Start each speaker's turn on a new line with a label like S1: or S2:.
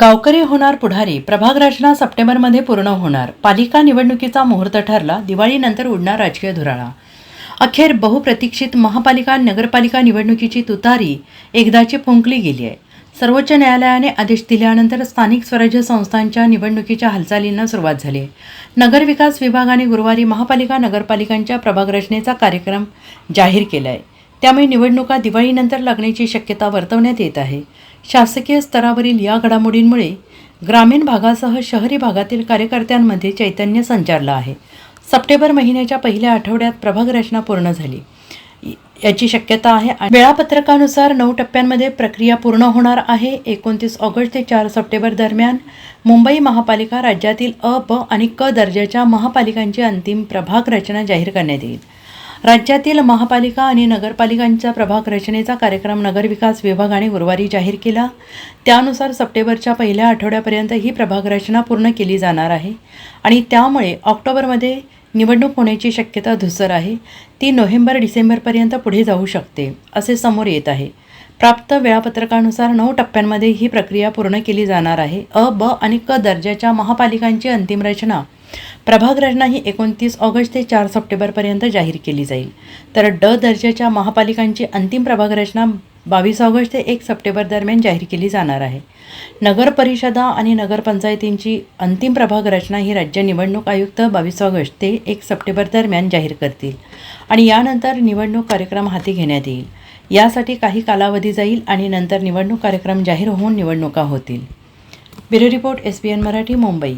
S1: गावकरी होणार पुढारी. प्रभाग रचना सप्टेंबरमध्ये पूर्ण होणार. पालिका निवडणुकीचा मुहूर्त ठरला. दिवाळीनंतर उडणार राजकीय धुराळा. अखेर बहुप्रतीक्षित महापालिका नगरपालिका निवडणुकीची तुतारी एकदाची फुंकली गेली आहे. सर्वोच्च न्यायालयाने आदेश दिल्यानंतर स्थानिक स्वराज्य संस्थांच्या निवडणुकीच्या हालचालींना सुरुवात झाली नगरविकास विभागाने गुरुवारी महापालिका नगरपालिकांच्या प्रभाग रचनेचा कार्यक्रम जाहीर केला आहे. त्यामुळे निवडणुका दिवाळीनंतर लागण्याची शक्यता वर्तवण्यात येत आहे. शासकीय स्तरावरील या घडामोडींमुळे ग्रामीण भागासह शहरी भागातील कार्यकर्त्यांमध्ये चैतन्य संचारलं आहे. सप्टेंबर महिन्याच्या पहिल्या आठवड्यात प्रभाग रचना पूर्ण झाली. याची शक्यता आहे वेळापत्रकानुसार नऊ टप्प्यांमध्ये प्रक्रिया पूर्ण होणार आहे. एकोणतीस ऑगस्ट ते चार सप्टेंबर दरम्यान मुंबई महापालिका राज्यातील अ ब आणि क दर्जाच्या महापालिकांची अंतिम प्रभाग रचना जाहीर करण्यात येईल. राज्यातील महापालिका आणि नगरपालिकांच्या प्रभाग रचनेचा कार्यक्रम नगरविकास विभागाने गुरुवारी जाहीर केला. त्यानुसार सप्टेंबरच्या पहिल्या आठवड्यापर्यंत ही प्रभाग रचना पूर्ण केली जाणार आहे आणि त्यामुळे ऑक्टोबरमध्ये निवडणूक होण्याची शक्यता धुसर आहे. ती नोव्हेंबर डिसेंबरपर्यंत पुढे जाऊ शकते असे समोर येत आहे. प्राप्त वेळापत्रकानुसार नऊ टप्प्यांमध्ये ही प्रक्रिया पूर्ण केली जाणार आहे. अ ब आणि क दर्जाच्या महापालिकांची अंतिम रचना प्रभागरचना ही एकोणतीस ऑगस्ट ते चार सप्टेंबरपर्यंत जाहीर केली जाईल. तर ड दर्जाच्या महापालिकांची अंतिम प्रभागरचना बावीस ऑगस्ट ते एक सप्टेंबर दरम्यान जाहीर केली जाणार आहे. नगर परिषदा आणि नगरपंचायतींची अंतिम प्रभाग रचना ही राज्य निवडणूक आयुक्त बावीस ऑगस्ट ते एक सप्टेंबर दरम्यान जाहीर करतील आणि यानंतर निवडणूक कार्यक्रम हाती घेण्यात येईल. यासाठी काही कालावधी जाईल आणि नंतर निवडणूक कार्यक्रम जाहीर होऊन निवडणुका होतील. Bureau report S B N Marathi Mumbai.